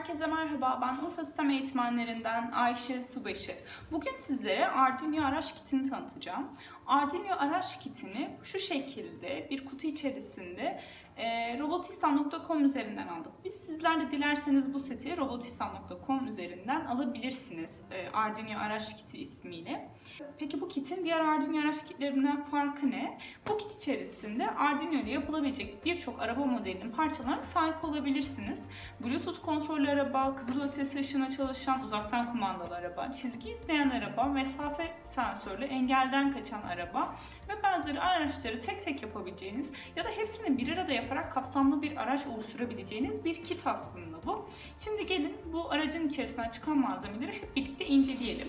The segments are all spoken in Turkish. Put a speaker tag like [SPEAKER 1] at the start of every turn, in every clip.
[SPEAKER 1] Herkese merhaba, ben Urfa Sistem Eğitmenlerinden Ayşe Subaşı. Bugün sizlere Arduino araç kitini tanıtacağım. Arduino araç kitini şu şekilde bir kutu içerisinde e, robotistan.com üzerinden aldık. Biz sizler de dilerseniz bu seti robotistan.com üzerinden alabilirsiniz e, Arduino araç kiti ismiyle. Peki bu kitin diğer Arduino araç kitlerinden farkı ne? Bu kit içerisinde Arduino ile yapılabilecek birçok araba modelinin parçalarına sahip olabilirsiniz. Bluetooth kontrollü araba, kızılötesi ışığına çalışan uzaktan kumandalı araba, çizgi izleyen araba, mesafe sensörlü engelden kaçan araba ve benzeri araçları tek tek yapabileceğiniz ya da hepsini bir arada yaparak kapsamlı bir araç oluşturabileceğiniz bir kit aslında bu. Şimdi gelin bu aracın içerisinden çıkan malzemeleri hep birlikte inceleyelim.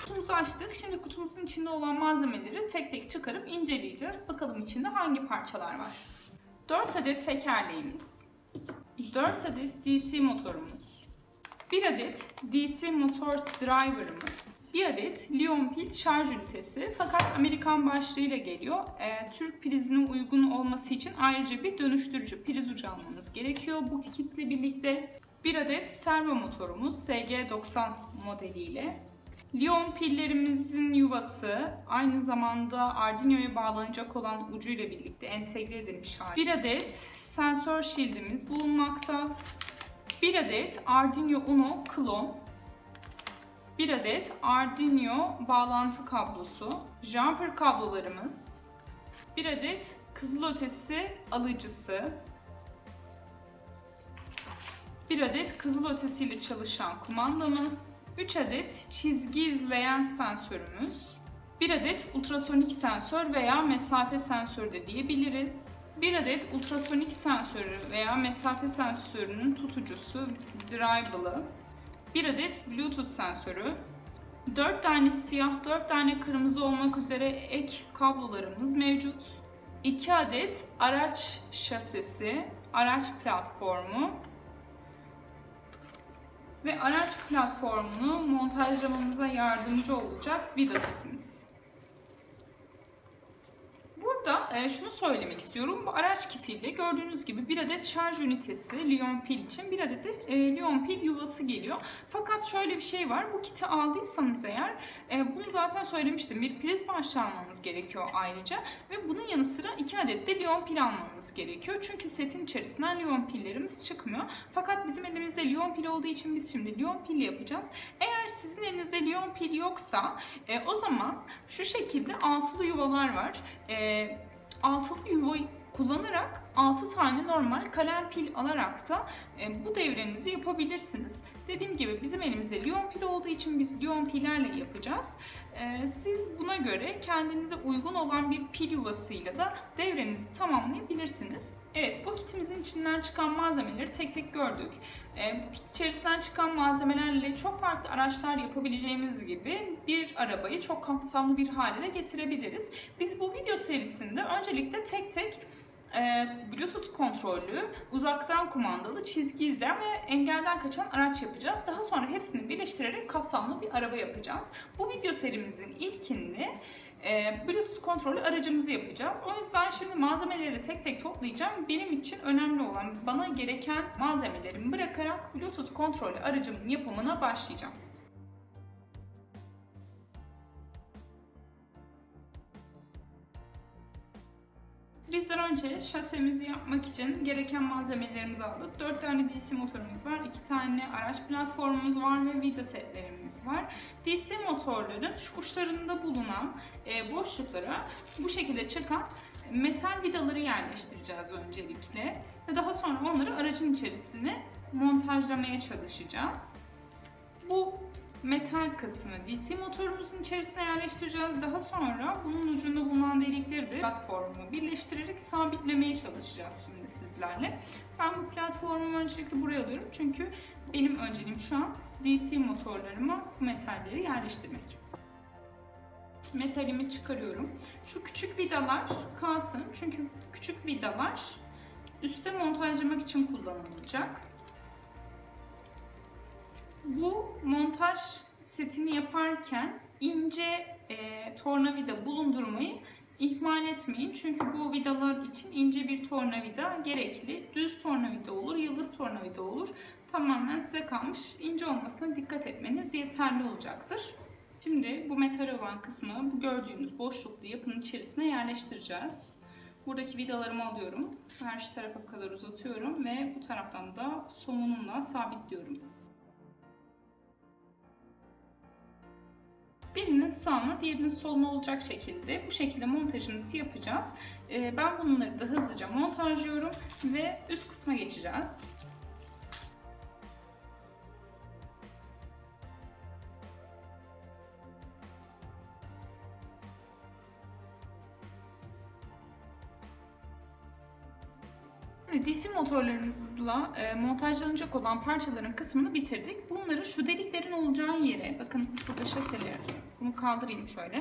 [SPEAKER 1] Kutumuzu açtık. Şimdi kutumuzun içinde olan malzemeleri tek tek çıkarıp inceleyeceğiz. Bakalım içinde hangi parçalar var. 4 adet tekerleğimiz, 4 adet DC motorumuz, 1 adet DC motor driver'ımız, 1 adet Lion pil şarj ünitesi fakat Amerikan başlığıyla geliyor. Ee, Türk prizine uygun olması için ayrıca bir dönüştürücü priz ucu almanız gerekiyor bu kitle birlikte. 1 adet servo motorumuz SG90 modeliyle. Lion pillerimizin yuvası aynı zamanda Arduino'ya bağlanacak olan ucuyla birlikte entegre edilmiş hali. Bir adet sensör shield'imiz bulunmakta. Bir adet Arduino Uno klon. Bir adet Arduino bağlantı kablosu. Jumper kablolarımız. Bir adet kızılötesi alıcısı. Bir adet kızılötesiyle çalışan kumandamız. 3 adet çizgi izleyen sensörümüz, 1 adet ultrasonik sensör veya mesafe sensörü de diyebiliriz. 1 adet ultrasonik sensörü veya mesafe sensörünün tutucusu drive'lı, 1 adet Bluetooth sensörü, 4 tane siyah, 4 tane kırmızı olmak üzere ek kablolarımız mevcut. 2 adet araç şasisi, araç platformu, ve araç platformunu montajlamamıza yardımcı olacak vida setimiz. Burada e, şunu söylemek istiyorum. Bu araç kitiyle gördüğünüz gibi bir adet şarj ünitesi Lion pil için bir adet de e, Lion pil yuvası geliyor. Fakat şöyle bir şey var. Bu kiti aldıysanız eğer e, bunu zaten söylemiştim. Bir priz başlığı almanız gerekiyor ayrıca ve bunun yanı sıra iki adet de Lion pil almanız gerekiyor. Çünkü setin içerisinden Lion pillerimiz çıkmıyor. Fakat bizim elimizde Lion pil olduğu için biz şimdi Lion pil yapacağız. Eğer sizin elinizde Lion pil yoksa e, o zaman şu şekilde altılı yuvalar var. E, altılı yuvayı kullanarak 6 tane normal kalem pil alarak da e, bu devrenizi yapabilirsiniz. Dediğim gibi bizim elimizde Lion pil olduğu için biz Lion pillerle yapacağız. E, siz buna göre kendinize uygun olan bir pil yuvasıyla da devrenizi tamamlayabilirsiniz. Evet bu kitimizin içinden çıkan malzemeleri tek tek gördük. E, bu kit içerisinden çıkan malzemelerle çok farklı araçlar yapabileceğimiz gibi bir arabayı çok kapsamlı bir hale de getirebiliriz. Biz bu video serisinde öncelikle tek tek e, Bluetooth kontrollü, uzaktan kumandalı, çizgi izleyen ve engelden kaçan araç yapacağız. Daha sonra hepsini birleştirerek kapsamlı bir araba yapacağız. Bu video serimizin ilkini e, Bluetooth kontrollü aracımızı yapacağız. O yüzden şimdi malzemeleri tek tek toplayacağım. Benim için önemli olan bana gereken malzemelerimi bırakarak Bluetooth kontrollü aracımın yapımına başlayacağım. Bizler önce şasemizi yapmak için gereken malzemelerimizi aldık. 4 tane DC motorumuz var, 2 tane araç platformumuz var ve vida setlerimiz var. DC motorların şu uçlarında bulunan e, boşluklara bu şekilde çıkan metal vidaları yerleştireceğiz öncelikle. Ve daha sonra onları aracın içerisine montajlamaya çalışacağız. Bu metal kısmı DC motorumuzun içerisine yerleştireceğiz. Daha sonra bunun ucunda bulunan delikleri de platformu birleştirerek sabitlemeye çalışacağız şimdi sizlerle. Ben bu platformu öncelikle buraya alıyorum çünkü benim önceliğim şu an DC motorlarıma bu metalleri yerleştirmek. Metalimi çıkarıyorum. Şu küçük vidalar kalsın çünkü küçük vidalar üste montajlamak için kullanılacak. Bu montaj setini yaparken ince e, tornavida bulundurmayı İhmal etmeyin çünkü bu vidalar için ince bir tornavida gerekli. Düz tornavida olur, yıldız tornavida olur. Tamamen size kalmış. İnce olmasına dikkat etmeniz yeterli olacaktır. Şimdi bu metal olan kısmı bu gördüğünüz boşluklu yapının içerisine yerleştireceğiz. Buradaki vidalarımı alıyorum. Karşı tarafa kadar uzatıyorum ve bu taraftan da somunumla sabitliyorum. Birinin sağına, diğerinin soluna olacak şekilde bu şekilde montajımızı yapacağız. Ee, Ben bunları da hızlıca montajlıyorum ve üst kısma geçeceğiz. Şimdi DC motorlarımızla e, montajlanacak olan parçaların kısmını bitirdik. Bunları şu deliklerin olacağı yere, bakın şurada şaseler, bunu kaldırayım şöyle.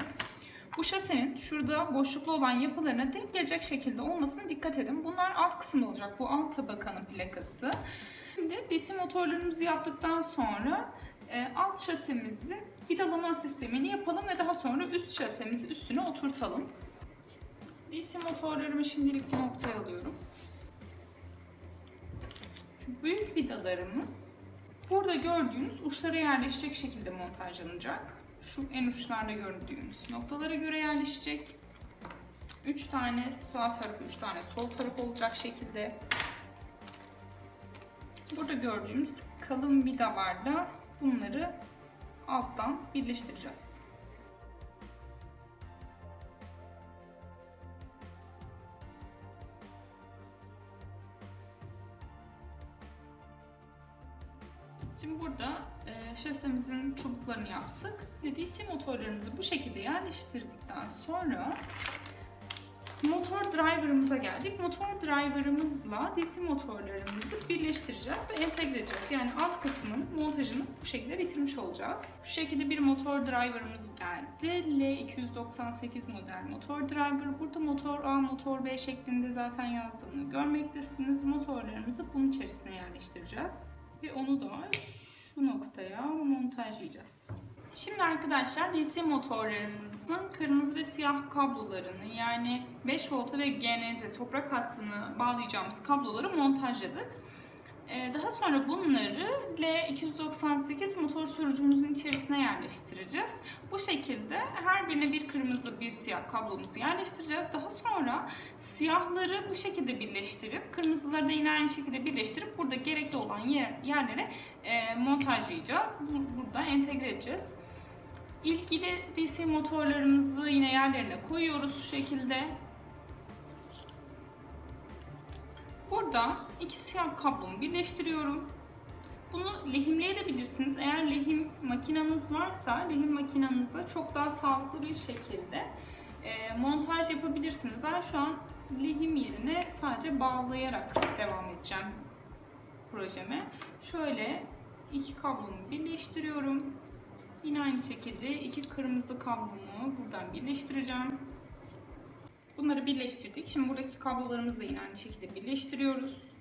[SPEAKER 1] Bu şasenin şurada boşluklu olan yapılarına denk gelecek şekilde olmasına dikkat edin. Bunlar alt kısım olacak, bu alt tabakanın plakası. Şimdi DC motorlarımızı yaptıktan sonra e, alt şasemizin vidalama sistemini yapalım ve daha sonra üst şasemizi üstüne oturtalım. DC motorlarımı şimdilik noktaya alıyorum. Büyük vidalarımız burada gördüğünüz uçlara yerleşecek şekilde montajlanacak. Şu en uçlarda gördüğümüz noktalara göre yerleşecek. 3 tane sağ tarafı, 3 tane sol taraf olacak şekilde. Burada gördüğümüz kalın vidalarla bunları alttan birleştireceğiz. Şimdi burada e, şasemizin çubuklarını yaptık. DC motorlarımızı bu şekilde yerleştirdikten sonra motor driver'ımıza geldik. Motor driver'ımızla DC motorlarımızı birleştireceğiz ve entegre edeceğiz. Yani alt kısmın montajını bu şekilde bitirmiş olacağız. Şu şekilde bir motor driver'ımız geldi. L298 model motor driver. Burada motor A, motor B şeklinde zaten yazdığını görmektesiniz. Motorlarımızı bunun içerisine yerleştireceğiz ve onu da şu noktaya montajlayacağız. Şimdi arkadaşlar DC motorlarımızın kırmızı ve siyah kablolarını yani 5 volta ve GND toprak hattını bağlayacağımız kabloları montajladık. Ee, Daha sonra bunları L298 motor sürücümüzün içerisine yerleştireceğiz. Bu şekilde her birine bir kırmızı bir siyah kablomuzu yerleştireceğiz. Daha sonra siyahları bu şekilde birleştirip kırmızıları da yine aynı şekilde birleştirip burada gerekli olan yer, yerlere e, montajlayacağız. Bu- Burada entegre edeceğiz. İlgili DC motorlarımızı yine yerlerine koyuyoruz şu şekilde. Burada iki siyah kablomu birleştiriyorum. Bunu lehimleyebilirsiniz. Eğer lehim makinanız varsa lehim makinanıza çok daha sağlıklı bir şekilde e, montaj yapabilirsiniz. Ben şu an lehim yerine sadece bağlayarak devam edeceğim projeme. Şöyle iki kablomu birleştiriyorum. Yine aynı şekilde iki kırmızı kablomu buradan birleştireceğim. Bunları birleştirdik. Şimdi buradaki kablolarımızı da yine aynı şekilde birleştiriyoruz.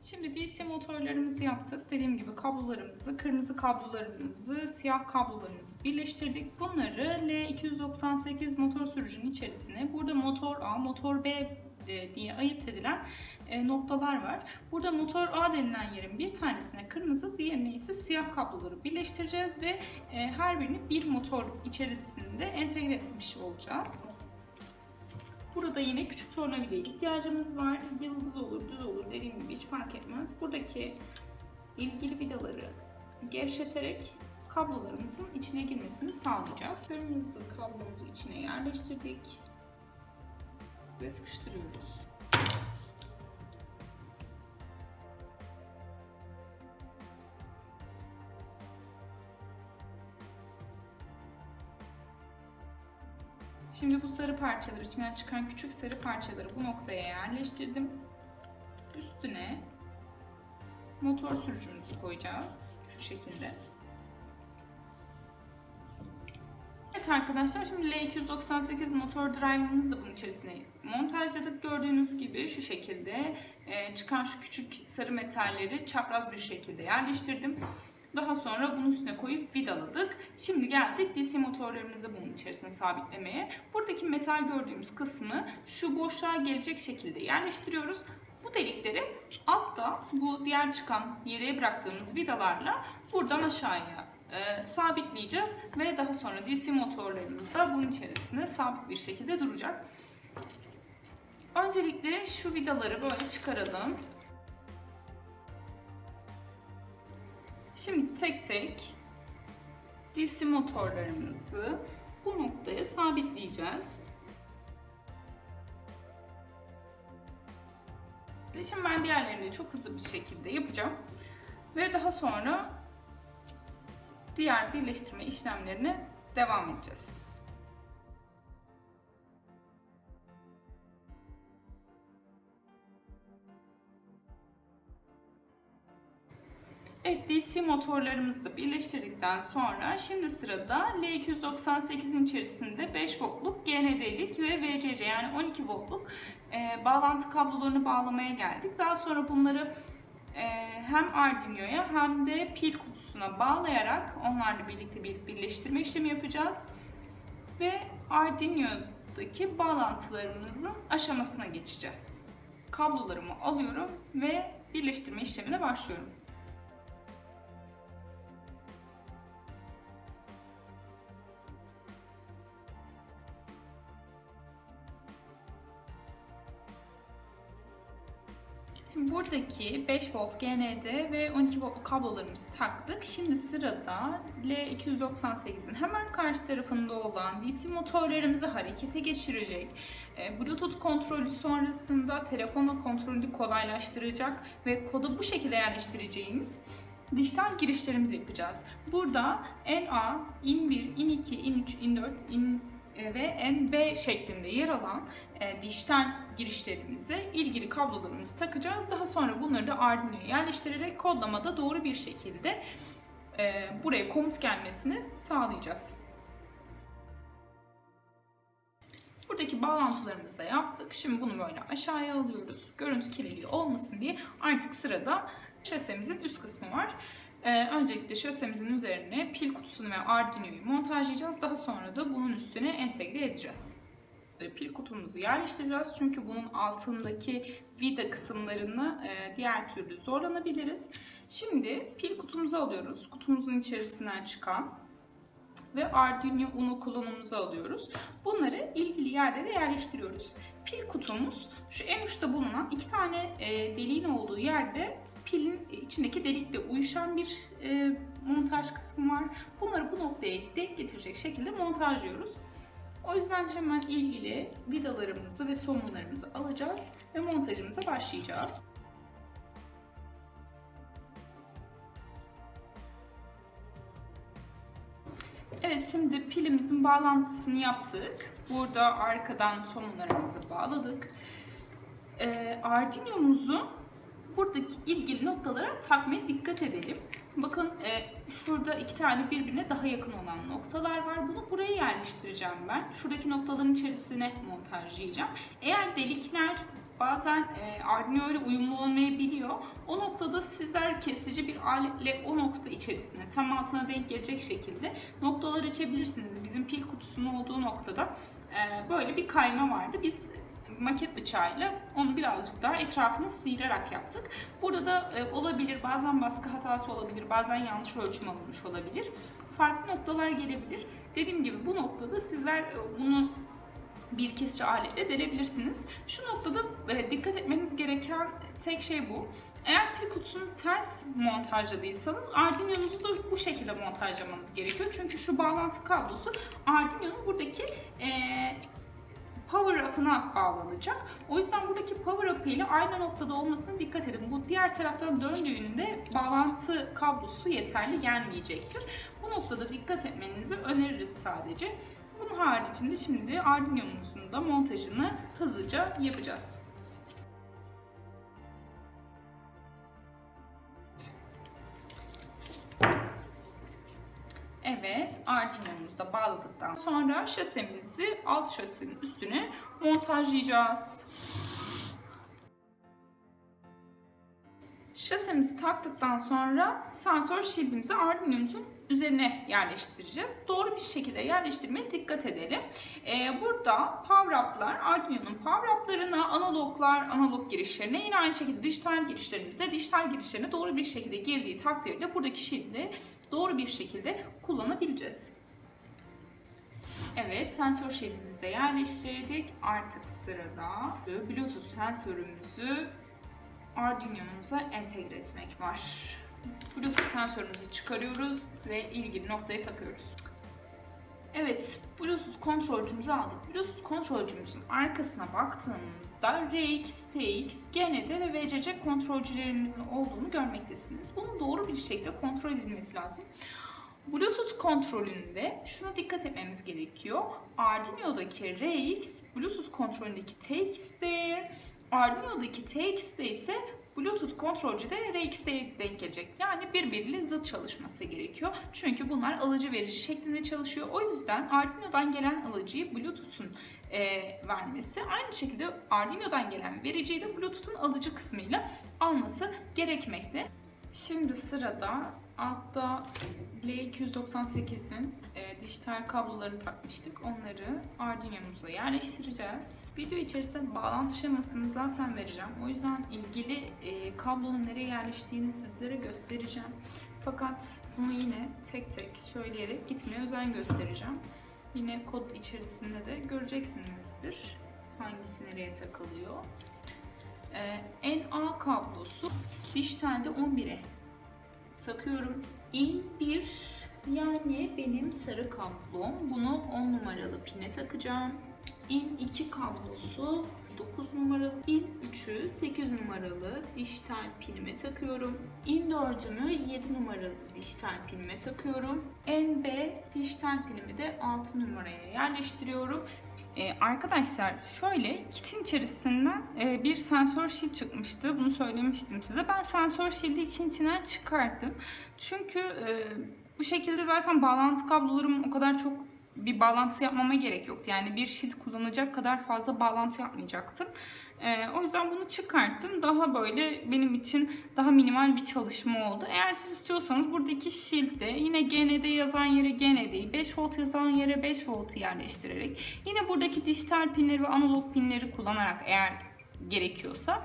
[SPEAKER 1] Şimdi DC motorlarımızı yaptık. Dediğim gibi kablolarımızı, kırmızı kablolarımızı, siyah kablolarımızı birleştirdik. Bunları L298 motor sürücünün içerisine, burada motor A, motor B diye ayırt edilen e, noktalar var. Burada motor A denilen yerin bir tanesine kırmızı, diğerine ise siyah kabloları birleştireceğiz ve e, her birini bir motor içerisinde entegre etmiş olacağız. Burada yine küçük tornavidaya ihtiyacımız var. Yıldız olur, düz olur dediğim gibi hiç fark etmez. Buradaki ilgili vidaları gevşeterek kablolarımızın içine girmesini sağlayacağız. Kırmızı kablomuzu içine yerleştirdik ve sıkıştırıyoruz. Şimdi bu sarı parçalar içinden çıkan küçük sarı parçaları bu noktaya yerleştirdim. Üstüne motor sürücümüzü koyacağız. Şu şekilde. Arkadaşlar şimdi L298 motor driver'ımızı da bunun içerisine montajladık. Gördüğünüz gibi şu şekilde e, çıkan şu küçük sarı metalleri çapraz bir şekilde yerleştirdim. Daha sonra bunun üstüne koyup vidaladık. Şimdi geldik DC motorlarımızı bunun içerisine sabitlemeye. Buradaki metal gördüğümüz kısmı şu boşluğa gelecek şekilde yerleştiriyoruz. Bu delikleri altta bu diğer çıkan yere bıraktığımız vidalarla buradan aşağıya e, sabitleyeceğiz ve daha sonra DC motorlarımız da bunun içerisine sabit bir şekilde duracak. Öncelikle şu vidaları böyle çıkaralım. Şimdi tek tek DC motorlarımızı bu noktaya sabitleyeceğiz. Şimdi ben diğerlerini çok hızlı bir şekilde yapacağım. Ve daha sonra diğer birleştirme işlemlerine devam edeceğiz. Evet DC motorlarımızı da birleştirdikten sonra şimdi sırada L298'in içerisinde 5 voltluk GND'lik ve VCC yani 12 voltluk e, bağlantı kablolarını bağlamaya geldik. Daha sonra bunları hem Arduino'ya hem de pil kutusuna bağlayarak onlarla birlikte bir birleştirme işlemi yapacağız. Ve Arduino'daki bağlantılarımızın aşamasına geçeceğiz. Kablolarımı alıyorum ve birleştirme işlemine başlıyorum. Şimdi buradaki 5 volt GND ve 12 volt kablolarımızı taktık. Şimdi sırada L298'in hemen karşı tarafında olan DC motorlarımızı harekete geçirecek. E, Bluetooth kontrolü sonrasında telefonla kontrolü kolaylaştıracak ve kodu bu şekilde yerleştireceğimiz dijital girişlerimizi yapacağız. Burada NA, IN1, IN2, IN3, IN4, IN ve NB şeklinde yer alan e, dijital girişlerimize ilgili kablolarımızı takacağız. Daha sonra bunları da Arduino'ya yerleştirerek kodlamada doğru bir şekilde e, buraya komut gelmesini sağlayacağız. Buradaki bağlantılarımızı da yaptık. Şimdi bunu böyle aşağıya alıyoruz. Görüntü kirliliği olmasın diye artık sırada şasemizin üst kısmı var. Ee, öncelikle şasemizin üzerine pil kutusunu ve Arduino'yu montajlayacağız. Daha sonra da bunun üstüne entegre edeceğiz. Ee, pil kutumuzu yerleştireceğiz çünkü bunun altındaki vida kısımlarını e, diğer türlü zorlanabiliriz. Şimdi pil kutumuzu alıyoruz. Kutumuzun içerisinden çıkan ve Arduino Uno kullanımımızı alıyoruz. Bunları ilgili yerlere yerleştiriyoruz. Pil kutumuz şu en uçta bulunan iki tane e, deliğin olduğu yerde pilin içindeki delikle uyuşan bir e, montaj kısmı var. Bunları bu noktaya denk getirecek şekilde montajlıyoruz. O yüzden hemen ilgili vidalarımızı ve somunlarımızı alacağız ve montajımıza başlayacağız. Evet şimdi pilimizin bağlantısını yaptık. Burada arkadan somunlarımızı bağladık. Ee, Arduino'muzu buradaki ilgili noktalara takmaya dikkat edelim. Bakın e, şurada iki tane birbirine daha yakın olan noktalar var. Bunu buraya yerleştireceğim ben. Şuradaki noktaların içerisine montajlayacağım. Eğer delikler bazen e, Arduino ile uyumlu olmayabiliyor. O noktada sizler kesici bir aletle o nokta içerisine tam altına denk gelecek şekilde noktalar açabilirsiniz. Bizim pil kutusunun olduğu noktada e, böyle bir kayma vardı. Biz maket bıçağıyla onu birazcık daha etrafını sıyırarak yaptık. Burada da e, olabilir bazen baskı hatası olabilir, bazen yanlış ölçüm alınmış olabilir. Farklı noktalar gelebilir. Dediğim gibi bu noktada sizler e, bunu bir kesici aletle delebilirsiniz. Şu noktada e, dikkat etmeniz gereken tek şey bu. Eğer pil kutusunu ters montajladıysanız Arduino'nuzu da bu şekilde montajlamanız gerekiyor. Çünkü şu bağlantı kablosu Arduino'nun buradaki e, power up'ına bağlanacak. O yüzden buradaki power up ile aynı noktada olmasına dikkat edin. Bu diğer taraftan döndüğünde bağlantı kablosu yeterli gelmeyecektir. Bu noktada dikkat etmenizi öneririz sadece. Bunun haricinde şimdi Arduino'muzun da montajını hızlıca yapacağız. Evet, Arduino'muzu da bağladıktan sonra şasemizi alt şasinin üstüne montajlayacağız. Şasemizi taktıktan sonra sensör şildimizi Arduino'muzun üzerine yerleştireceğiz. Doğru bir şekilde yerleştirmeye dikkat edelim. Ee, burada power up'lar, Arduino'nun power up'larına, analoglar, analog girişlerine yine aynı şekilde dijital girişlerimizde dijital girişlerine doğru bir şekilde girdiği takdirde buradaki şildi doğru bir şekilde kullanabileceğiz. Evet, sensör şeridimizi de yerleştirdik. Artık sırada Bluetooth sensörümüzü Arduino'muza entegre etmek var. Bluetooth sensörümüzü çıkarıyoruz ve ilgili noktaya takıyoruz. Evet, Bluetooth kontrolcümüzü aldık. Bluetooth kontrolcümüzün arkasına baktığımızda RX, TX, GND ve VCC kontrolcülerimizin olduğunu görmektesiniz. Bunun doğru bir şekilde kontrol edilmesi lazım. Bluetooth kontrolünde şuna dikkat etmemiz gerekiyor. Arduino'daki RX, Bluetooth kontrolündeki TX'de, Arduino'daki TX'de ise Bluetooth kontrolcüde RX'de denk gelecek. Yani birbiriyle zıt çalışması gerekiyor. Çünkü bunlar alıcı verici şeklinde çalışıyor. O yüzden Arduino'dan gelen alıcıyı Bluetooth'un e, vermesi aynı şekilde Arduino'dan gelen vericiyi de Bluetooth'un alıcı kısmıyla alması gerekmekte. Şimdi sırada altta L298'in e, dijital kablolarını takmıştık. Onları Arduino'muza yerleştireceğiz. Video içerisinde bağlantı şemasını zaten vereceğim. O yüzden ilgili e, kablonun nereye yerleştiğini sizlere göstereceğim. Fakat bunu yine tek tek söyleyerek gitmeye özen göstereceğim. Yine kod içerisinde de göreceksinizdir hangisi nereye takılıyor. Ee, NA kablosu dijitalde 11'e takıyorum. İn 1 yani benim sarı kablom. Bunu 10 numaralı pine takacağım. İn 2 kablosu 9 numaralı. İn 3'ü 8 numaralı dijital pinime takıyorum. İn 4'ümü 7 numaralı dijital pinime takıyorum. NB dijital pinimi de 6 numaraya yerleştiriyorum. Ee, arkadaşlar şöyle kitin içerisinden e, bir sensör shield çıkmıştı. Bunu söylemiştim size. Ben sensör shield'i için içinden çıkarttım. Çünkü e, bu şekilde zaten bağlantı kablolarım o kadar çok bir bağlantı yapmama gerek yoktu. Yani bir shield kullanacak kadar fazla bağlantı yapmayacaktım. Ee, o yüzden bunu çıkarttım. Daha böyle benim için daha minimal bir çalışma oldu. Eğer siz istiyorsanız buradaki shield'de yine GND yazan yere GND'yi, 5 volt yazan yere 5 volt'u yerleştirerek yine buradaki dijital pinleri ve analog pinleri kullanarak eğer gerekiyorsa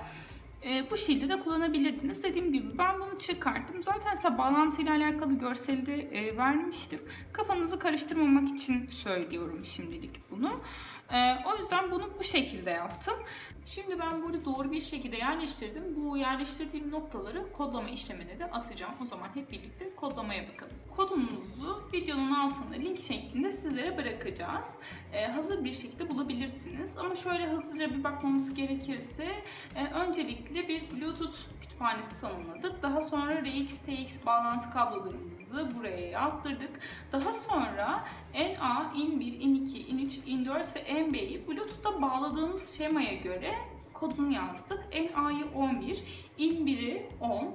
[SPEAKER 1] e, bu shield'i de kullanabilirdiniz. Dediğim gibi ben bunu çıkarttım. Zaten size bağlantıyla alakalı görseli de e, vermiştim. Kafanızı karıştırmamak için söylüyorum şimdilik bunu. E, o yüzden bunu bu şekilde yaptım. Şimdi ben burada doğru bir şekilde yerleştirdim. Bu yerleştirdiğim noktaları kodlama işlemine de atacağım. O zaman hep birlikte kodlamaya bakalım. Kodumuzu videonun altında link şeklinde sizlere bırakacağız. Ee, hazır bir şekilde bulabilirsiniz. Ama şöyle hızlıca bir bakmamız gerekirse e, öncelikle bir Bluetooth kütüphanesi tanımladık. Daha sonra RX, TX bağlantı kablolarımızı buraya yazdırdık. Daha sonra NA, IN1, IN2, IN3, IN4 ve NB'yi Bluetooth'ta bağladığımız şemaya göre kodunu yazdık. NA'yı 11, IN1'i 10,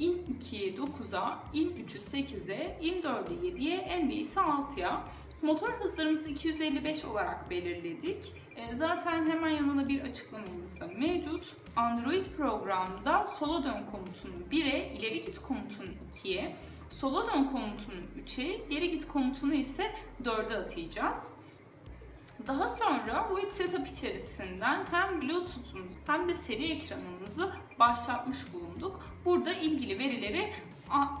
[SPEAKER 1] IN2'yi 9'a, IN3'ü 8'e, IN4'ü 7'ye, NB'yi ise 6'ya. Motor hızlarımızı 255 olarak belirledik. E, Zaten hemen yanına bir açıklamamız da mevcut. Android programda sola dön komutunu 1'e, ileri git komutunu 2'ye, sola dön komutunu 3'e, geri git komutunu ise 4'e atayacağız. Daha sonra bu setup içerisinden hem Bluetooth'umuzu hem de seri ekranımızı başlatmış bulunduk. Burada ilgili verileri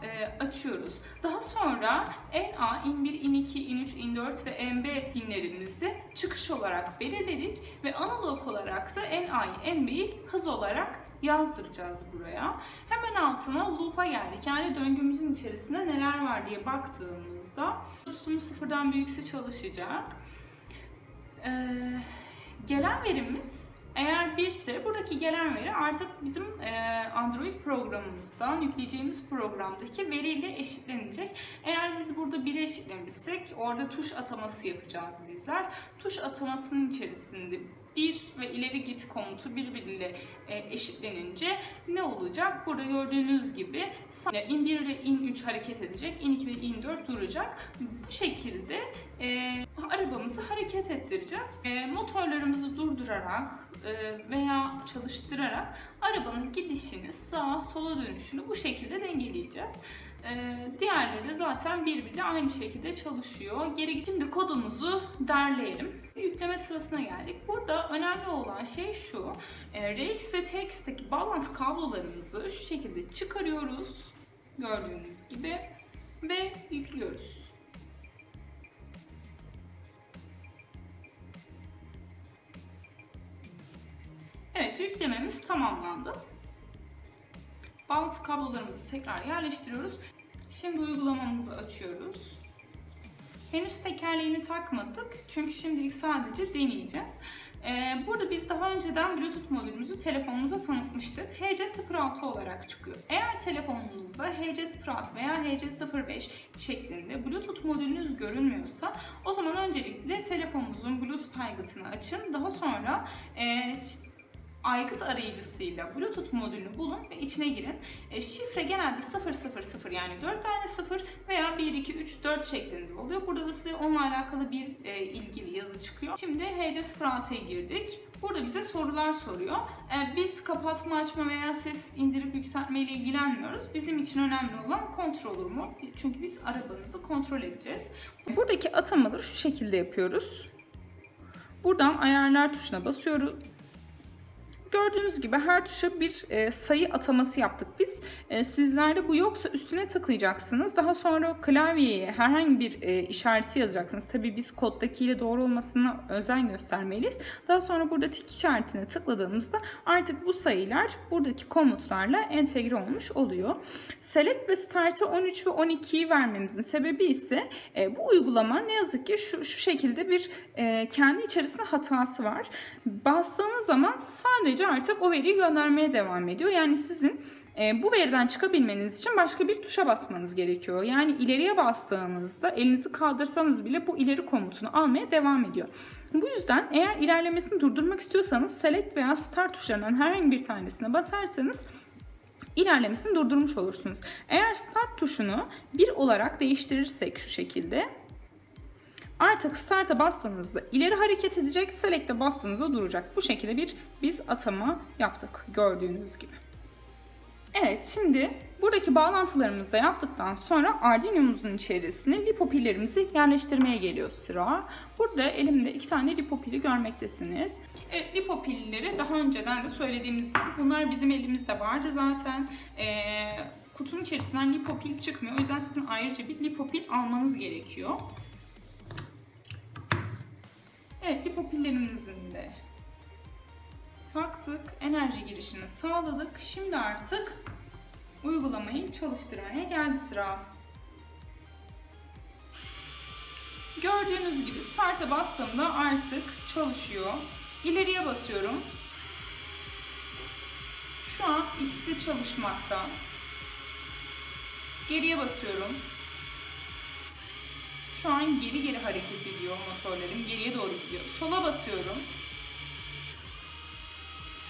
[SPEAKER 1] e, açıyoruz. Daha sonra NA, IN1, IN2, IN3, IN4 ve MB pinlerimizi çıkış olarak belirledik ve analog olarak da NA'yı, MB'yi hız olarak yazdıracağız buraya. Hemen altına loop'a geldik. Yani döngümüzün içerisinde neler var diye baktığımızda Bluetooth'umuz sıfırdan büyükse çalışacak. Ee, gelen verimiz eğer birse buradaki gelen veri artık bizim e, Android programımızdan yükleyeceğimiz programdaki veriyle eşitlenecek. Eğer biz burada 1'e eşitlemişsek orada tuş ataması yapacağız bizler. Tuş atamasının içerisinde 1 ve ileri git komutu birbiriyle e, eşitlenince ne olacak? Burada gördüğünüz gibi in 1 ile in 3 hareket edecek, in 2 ve in 4 duracak. Bu şekilde e, arabamızı hareket ettireceğiz. E, motorlarımızı durdurarak e, veya çalıştırarak arabanın gidişini sağa sola dönüşünü bu şekilde dengeleyeceğiz. Ee, diğerleri de zaten birbiriyle aynı şekilde çalışıyor. Geri şimdi kodumuzu derleyelim. Yükleme sırasına geldik. Burada önemli olan şey şu. E, RX ve TX'teki bağlantı kablolarımızı şu şekilde çıkarıyoruz. Gördüğünüz gibi. Ve yüklüyoruz. Evet yüklememiz tamamlandı. Bağlantı kablolarımızı tekrar yerleştiriyoruz. Şimdi uygulamamızı açıyoruz. Henüz tekerleğini takmadık çünkü şimdilik sadece deneyeceğiz. Ee, burada biz daha önceden Bluetooth modülümüzü telefonumuza tanıtmıştık. HC06 olarak çıkıyor. Eğer telefonunuzda HC06 veya HC05 şeklinde Bluetooth modülünüz görünmüyorsa o zaman öncelikle telefonunuzun Bluetooth aygıtını açın. Daha sonra e, aygıt arayıcısıyla Bluetooth modülünü bulun ve içine girin. E, şifre genelde 000 yani 4 tane 0 veya 1, 2, 3, 4 şeklinde oluyor. Burada da size onunla alakalı bir e, ilgili yazı çıkıyor. Şimdi HC06'ya girdik. Burada bize sorular soruyor. E, biz kapatma, açma veya ses indirip yükseltme ile ilgilenmiyoruz. Bizim için önemli olan kontrolür mu? Çünkü biz arabanızı kontrol edeceğiz. Buradaki atamaları şu şekilde yapıyoruz. Buradan ayarlar tuşuna basıyoruz. Gördüğünüz gibi her tuşa bir e, sayı ataması yaptık biz. E, sizlerde bu yoksa üstüne tıklayacaksınız. Daha sonra klavyeye herhangi bir e, işareti yazacaksınız. Tabii biz koddakiyle doğru olmasına özen göstermeliyiz. Daha sonra burada tik işaretine tıkladığımızda artık bu sayılar buradaki komutlarla entegre olmuş oluyor. Select ve Start'e 13 ve 12'yi vermemizin sebebi ise e, bu uygulama ne yazık ki şu, şu şekilde bir e, kendi içerisinde hatası var. Bastığınız zaman sadece artık o veriyi göndermeye devam ediyor. Yani sizin e, bu veriden çıkabilmeniz için başka bir tuşa basmanız gerekiyor. Yani ileriye bastığınızda elinizi kaldırsanız bile bu ileri komutunu almaya devam ediyor. Bu yüzden eğer ilerlemesini durdurmak istiyorsanız Select veya Start tuşlarından herhangi bir tanesine basarsanız ilerlemesini durdurmuş olursunuz. Eğer Start tuşunu bir olarak değiştirirsek şu şekilde Artık start'a bastığınızda ileri hareket edecek, select'e bastığınızda duracak. Bu şekilde bir biz atama yaptık gördüğünüz gibi. Evet şimdi buradaki bağlantılarımızı da yaptıktan sonra Arduino'muzun içerisine lipo pillerimizi yerleştirmeye geliyor sıra. Burada elimde iki tane lipo pili görmektesiniz. E, lipo pilleri daha önceden de söylediğimiz gibi bunlar bizim elimizde vardı zaten. E, kutunun içerisinden lipo pil çıkmıyor. O yüzden sizin ayrıca bir lipo pil almanız gerekiyor. Pillerimizin de taktık. Enerji girişini sağladık. Şimdi artık uygulamayı çalıştırmaya geldi sıra. Gördüğünüz gibi start'a bastığımda artık çalışıyor. İleriye basıyorum. Şu an ikisi çalışmakta. Geriye basıyorum. Şu an geri geri hareket ediyor motorlarım. Geriye doğru gidiyor. Sola basıyorum.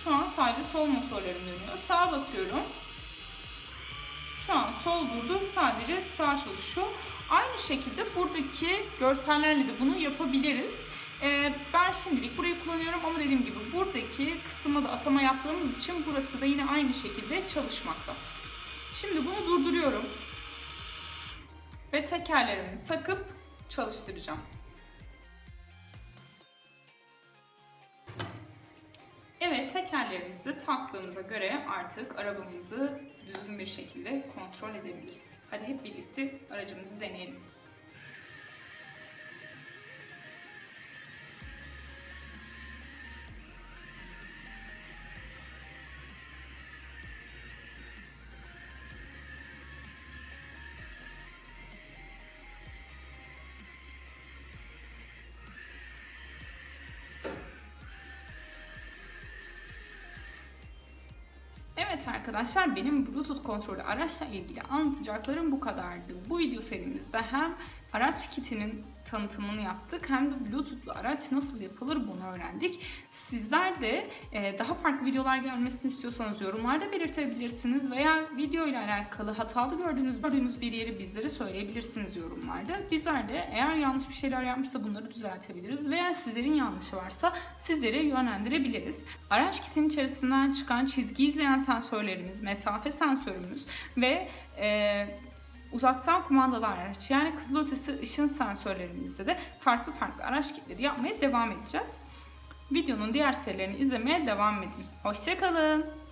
[SPEAKER 1] Şu an sadece sol motorlarım dönüyor. Sağa basıyorum. Şu an sol durdu. Sadece sağ çalışıyor. Aynı şekilde buradaki görsellerle de bunu yapabiliriz. Ee, ben şimdilik burayı kullanıyorum ama dediğim gibi buradaki kısma da atama yaptığımız için burası da yine aynı şekilde çalışmakta. Şimdi bunu durduruyorum. Ve tekerlerimi takıp çalıştıracağım. Evet tekerlerimizi taktığımıza göre artık arabamızı düzgün bir şekilde kontrol edebiliriz. Hadi hep birlikte aracımızı deneyelim. Evet arkadaşlar benim Bluetooth kontrolü araçla ilgili anlatacaklarım bu kadardı. Bu video serimizde hem araç kitinin tanıtımını yaptık hem de Bluetooth'lu araç nasıl yapılır bunu öğrendik. Sizler de e, daha farklı videolar gelmesini istiyorsanız yorumlarda belirtebilirsiniz veya video ile alakalı hatalı gördüğünüz gördüğünüz bir yeri bizlere söyleyebilirsiniz yorumlarda. Bizler de eğer yanlış bir şeyler yapmışsa bunları düzeltebiliriz veya sizlerin yanlışı varsa sizleri yönlendirebiliriz. Araç kitinin içerisinden çıkan çizgi izleyen sensörlerimiz, mesafe sensörümüz ve e, uzaktan kumandalı araç yani kızılötesi ışın sensörlerimizde de farklı farklı araç kitleri yapmaya devam edeceğiz. Videonun diğer serilerini izlemeye devam edin. Hoşçakalın.